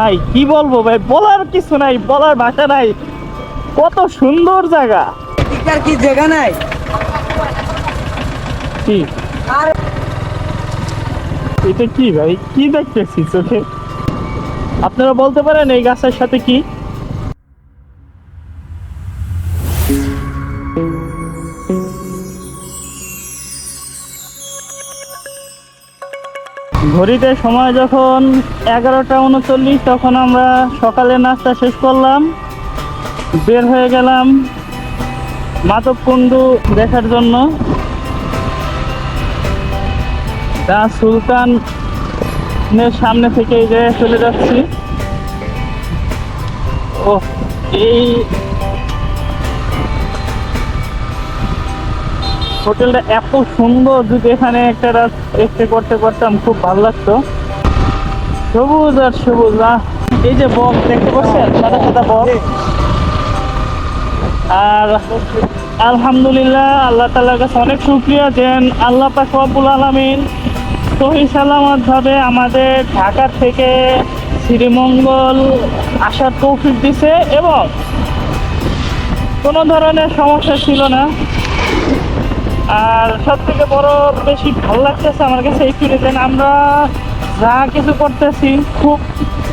ভাই কি বলব ভাই? বলার কিছু নাই বলার ভাষা নাই। কত সুন্দর জায়গা। এদিককার কি জায়গা নাই? কি? এটা কি ভাই? কি দেখতেছি চোখে? আপনারা বলতে পারেন এই গাছের সাথে কি? ঘড়িতে সময় যখন এগারোটা উনচল্লিশ, তখন আমরা সকালে নাস্তা শেষ করলাম। বের হয়ে গেলাম মাধবকুণ্ডু দেখার জন্য। তা সুলতান এর সামনে থেকে এই জায়গায় চলে যাচ্ছি। ও এই হোটেলটা এত সুন্দর যদি এখানে একটা রাত স্টে করতে পারতাম খুব ভালো লাগতো। সবুজ আর সবুজ আহ, এই যে বক দেখতে পাচ্ছেন? সাদা সাদা বক। আর আলহামদুলিল্লাহ আল্লাহ তালার কাছে অনেক শুক্রিয়া যে আল্লাহ পাক রব্বুল আলমিন সহি সালামত ভাবে আমাদের ঢাকা থেকে শ্রীমঙ্গল আসার তৌফিক দিছে এবং কোনো ধরনের সমস্যা ছিল না। আর সব থেকে বড় বেশি ভালো লাগতেছে আমার কাছে এই ফিরে যেন আমরা যা কিছু করতেছি খুব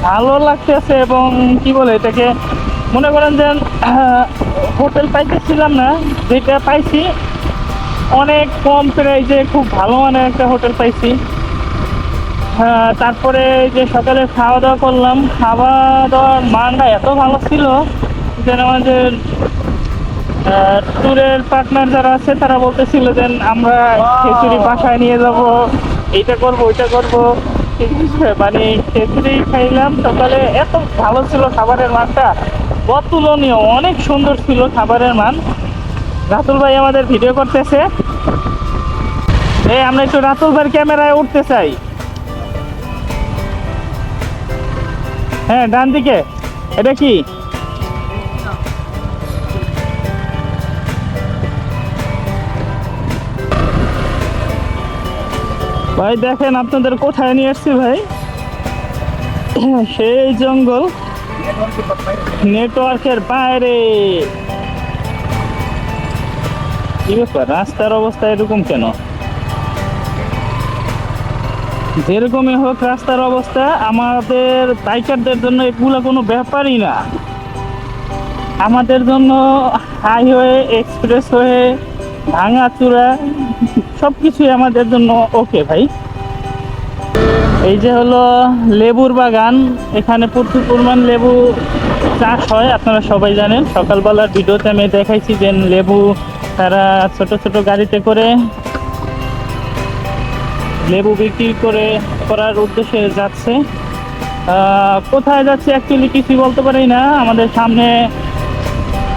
ভালো লাগতেছে এবং কি বলে এটাকে মনে করেন যে হোটেল পাইতেছিলাম না যেটা পাইছি অনেক কম প্রাইজে খুব ভালো মানের একটা হোটেল পাইছি। হ্যাঁ, তারপরে যে সকালে খাওয়া দাওয়া করলাম খাওয়া দাওয়ার মানটা এত ভালো ছিল যে আমাদের ট্যুরের পার্টনার যারা আছে, তারা বলতেছিল যে আমরা খিচুড়ি বাসায় নিয়ে যাব, এইটা করব, ওইটা করব। মানে খিচুড়ি খাইলাম। সকালে এত ভালো ছিল খাবারের মানটা। অতুলনীয়, অনেক সুন্দর ছিল খাবারের মান। রাতুল ভাই আমাদের ভিডিও করতেছে। এই আমরা একটু রাতুল ভাইয়ের ক্যামেরায় উঠতে চাই। হ্যাঁ ডান দিকে এটা কি? ভাই, দেখেন আপনাদের কোথায় নিয়ে এসছি ভাই? সেই জঙ্গল নেটওয়ার্কের বাইরে। কি ব্যাপার, রাস্তার অবস্থা এরকম কেন? যেরকমই হোক রাস্তার অবস্থা, আমাদের বাইকারদের জন্য এগুলো কোনো ব্যাপারই না। আমাদের জন্য হাইওয়ে, এক্সপ্রেসওয়ে, ভাঙাচুরা সব কিছুই আমাদের জন্য ওকে ভাই। এই যে হলো লেবুর বাগান, এখানে প্রচুর পরিমাণ লেবু চাষ হয়, আপনারা সবাই জানেন। সকালবেলার ভিডিওতে আমি দেখাইছি যে লেবু তারা ছোট ছোট গাড়িতে করে লেবু বিক্রি করে করার উদ্দেশ্যে যাচ্ছে। কোথায় যাচ্ছে অ্যাকচুয়ালি কিছুই বলতে পারি না। আমাদের সামনে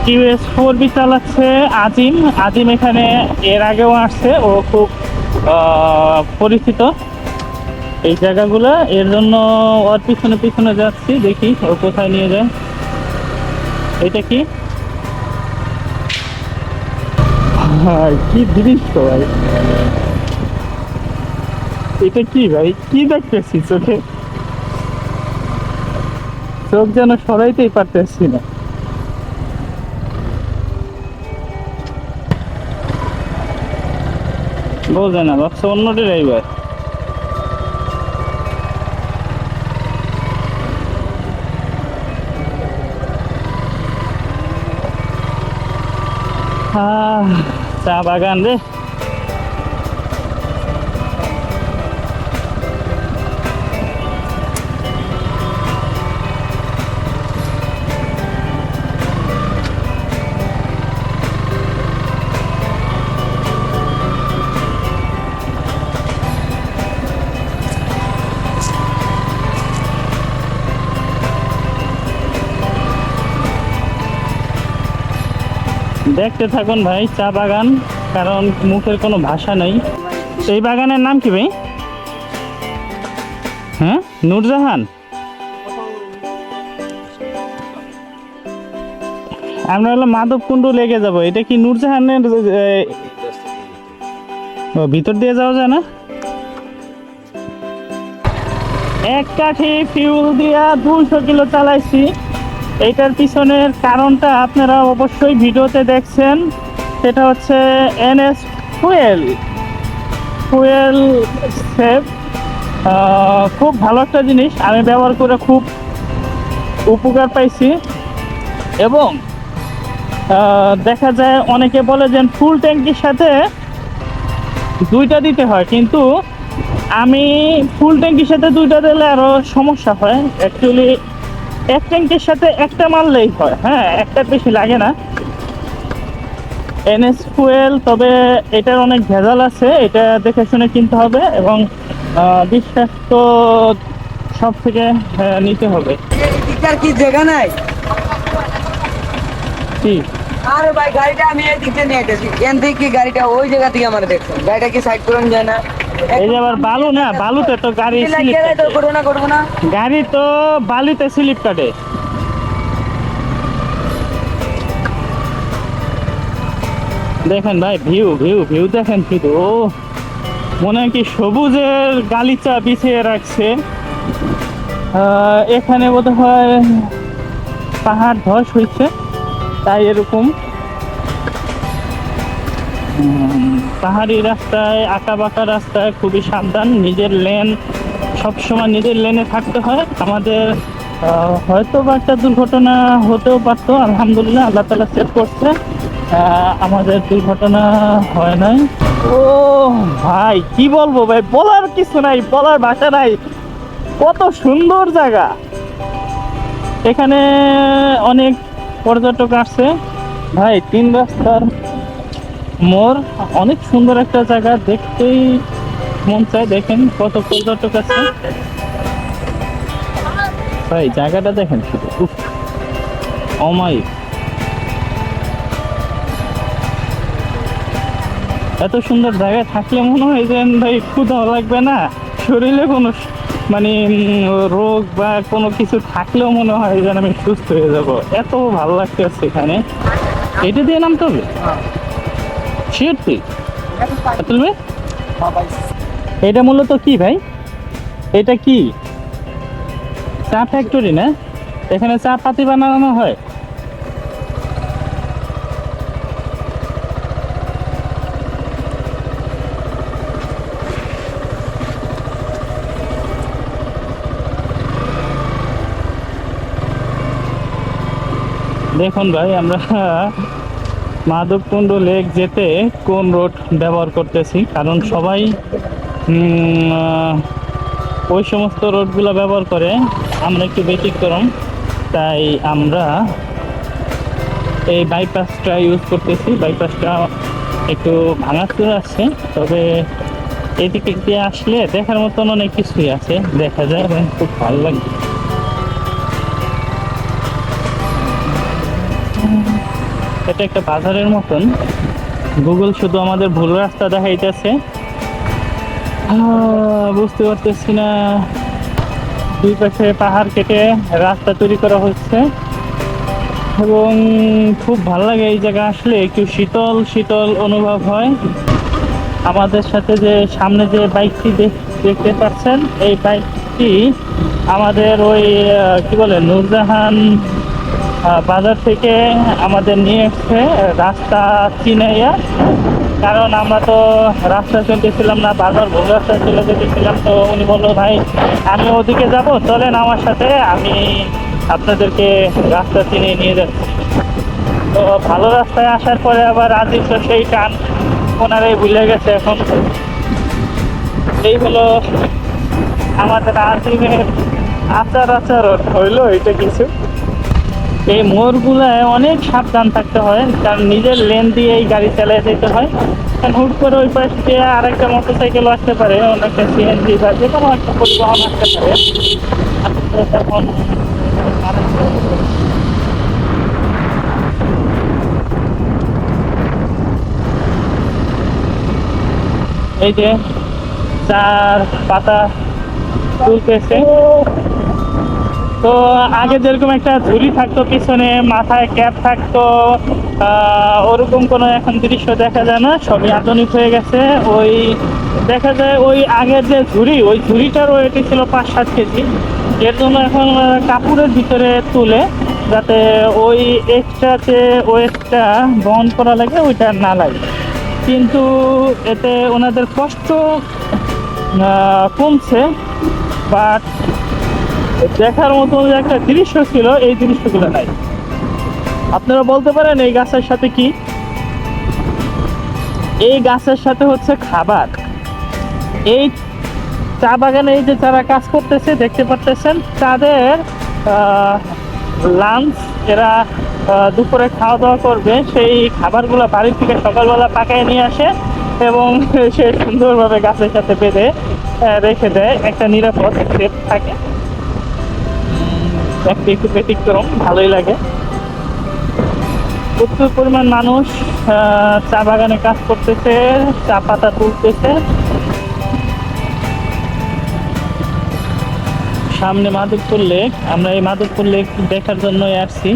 টিভিএস ফোর বি চালাচ্ছে আজিম। আজিম এখানে এর আগেও আসছে, ও খুব পরিচিত এই জায়গাগুলো। এর জন্য ওর পিছনে পিছনে যাচ্ছি, দেখি ও কোথায় নিয়ে যায়। এটা কি? কি দৃশ্য ভাই। এটা কি ভাই? কি দেখতেছি চোখে? চোখ যেন সরাইতেই পারতেছি না। বোঝে না ভাবছে অন্য ড্রাইভার চা বাগান রে। দেখতে থাকুন ভাই, চা বাগান, কারণ মুখের কোনো ভাষা নেই। এই বাগানের নাম কি ভাই? হ্যাঁ? নূরজাহান? আমরা হলো মাধব কুণ্ডু লেগে যাব। এটা কি নূরজাহানের ও, ভিতর দিয়ে যাওয়া যায় না? এক কাঠি ফিউল দিয়া দুশো কিলো চালাইছি। এইটার পিছনের কারণটা আপনারা অবশ্যই ভিডিওতে দেখছেন। সেটা হচ্ছে এনএস ফুয়েল। ফুয়েল সেভ খুব ভালো একটা জিনিস। আমি ব্যবহার করে খুব উপকার পাইছি। এবং দেখা যায় অনেকে বলে যে ফুল ট্যাঙ্কির সাথে দুইটা দিতে হয়। কিন্তু আমি ফুল ট্যাঙ্কির সাথে দুইটা দিলে আরও সমস্যা হয়। অ্যাকচুয়ালি এক ট্যাঙ্কির সাথে একটা মারলেই হয়। হ্যাঁ একটা বেশি লাগে না। এনএস ফুয়েল তবে এটার অনেক ভেজাল আছে এটা দেখে শুনে কিনতে হবে এবং আহ, বিশ্বাস্ত সব থেকে আহ, নিতে হবে। কি জায়গা নাই? কি? আরে ভাই গাড়িটা আমি এই দিকটা নিয়ে যেতেছি এখান থেকে গাড়িটা ওই জায়গা থেকে আমার দেখছেন? গাড়িটা কি সাইড করানো যায় না? এই যে আবার বালু না বালুতে তো গাড়ি গাড়ি তো বালিতে স্লিপ কাটে। দেখেন ভাই ভিউ ভিউ ভিউ দেখেন শুধু। ও মনে হয় কি সবুজের গালিচা বিছিয়ে রাখছে। আহ, এখানে বোধ হয় পাহাড় ধস হয়েছে তাই এরকম। পাহাড়ি রাস্তায় আঁকা বাঁকা রাস্তায় খুবই সাবধান। নিজের লেন, সবসময় নিজের লেনে থাকতে হয়। আমাদের হয়তো বা একটা দুর্ঘটনা হতেও পারতো, আলহামদুলিল্লাহ, আল্লাহ তালা সেভ করছে। আমাদের দুর্ঘটনা হয় নাই। ও ভাই, কি বলব ভাই, বলার কিছু নাই, বলার ভাষা নাই। কত সুন্দর জায়গা। এখানে অনেক পর্যটক আসছে। ভাই, তিন রাস্তার মোর অনেক সুন্দর একটা জায়গা, দেখতেই মন চায়। দেখেন কত পর্যটক আছে। ভাই, জায়গাটা দেখেন শুধু। অমায়িক। এত সুন্দর জায়গায় থাকলে মনে হয় যে, ভাই ক্ষুধাও লাগবে না? শরীরে কোনো মানে রোগ বা কোনো কিছু থাকলেও মনে হয় যেন আমি সুস্থ হয়ে যাব। এত ভালো লাগতেছে এখানে। এটা দিয়ে নামতে হবে? শিওর তুলবে এটা মূলত কি ভাই? এটা কি? চা ফ্যাক্টরি না? এখানে চা পাতি বানানো হয়। দেখুন ভাই আমরা মাধবকুণ্ড লেক যেতে কোন রোড ব্যবহার করতেছি? কারণ সবাই ওই সমস্ত রোডগুলো ব্যবহার করে। আমরা একটু ব্যতিক্রম, তাই আমরা এই বাইপাসটা ইউজ করতেছি। বাইপাসটা একটু ভাঙা ভাঙাচুর আছে, তবে এদিকে দিয়ে আসলে দেখার মতন অনেক কিছুই আছে। দেখা যায় খুব ভালো লাগে এটা একটা বাজারের মতন। গুগল শুধু আমাদের ভুল রাস্তা দেখাইতেছে। বুঝতে পারতেছি না। দুই পাশে পাহাড় কেটে রাস্তা তৈরি করা হচ্ছে। এবং খুব ভালো লাগে এই জায়গা আসলে। একটু শীতল শীতল অনুভব হয়। আমাদের সাথে যে সামনে যে বাইকটি দেখ- দেখতে পাচ্ছেন, এই বাইকটি আমাদের ওই কি বলে, নূরজাহান বাজার থেকে আমাদের নিয়ে এসছে রাস্তা চিনাইয়া। কারণ আমরা তো রাস্তা চলতেছিলাম না বাজার ভুল রাস্তা চলে যেতেছিলাম। তো উনি বলল, ভাই, আমি ওদিকে যাব, চলেন আমার সাথে, আমি আপনাদেরকে রাস্তা চিনিয়ে নিয়ে যাচ্ছি। তো ভালো রাস্তায় আসার পরে আবার রাজীব তো সেই টান ওনারাই ভুলে গেছে এখন। এই হলো আমাদের আজিমের আচার আচরণ হইল এটা কিছু? এই মোড়গুলায় অনেক সাবধান থাকতে হয়, কারণ নিজের লেন দিয়ে এই গাড়ি চালিয়ে যেতে হয়। কারণ হুট করে ওই পাশ দিয়ে আরেকটা মোটর সাইকেল আসতে পারে, অনেকটা সিএনজি বা যে কোনো একটা পরিবহন আসতে পারে। এই যে চার পাতা তুলতেছে তো আগে যেরকম একটা ঝুড়ি থাকতো, পিছনে মাথায় ক্যাপ থাকতো ওরকম কোনো এখন দৃশ্য দেখা যায় না, সবই আধুনিক হয়ে গেছে। ওই দেখা যায় ওই আগের যে ঝুড়ি, ওই ঝুড়িটার ওয়েটই ছিল পাঁচ সাত কেজি। এর জন্য এখন কাপড়ের ভিতরে তুলে যাতে ওই এক্সট্রা যে ওয়েটটা বহন করা লাগে, ওইটা না লাগে। কিন্তু এতে ওনাদের কষ্ট কমছে বাট দেখার মতো যে একটা দৃশ্য ছিল, এই দৃশ্যগুলো নাই। আপনারা বলতে পারেন, এই গাছের সাথে কি? এই গাছের সাথে হচ্ছে খাবার। এই চা বাগানে এই যে যারা কাজ করতেছে, দেখতে পারতেছেন, তাদের লাঞ্চ এরা দুপুরে খাওয়া দাওয়া করবে। সেই খাবারগুলো বাড়ির থেকে সকালবেলা পাকায় নিয়ে আসে এবং সে সুন্দরভাবে গাছের সাথে বেঁধে রেখে দেয়। একটা নিরাপদ সেফ থাকে। দেখতে একটু ব্যতিক্রম, ভালোই লাগে। প্রচুর পরিমাণ মানুষ চা বাগানে কাজ করতেছে, চা পাতা তুলতেছে। সামনে মাধবপুর লেক, আমরা এই মাধবপুর লেক দেখার জন্যই আসছি।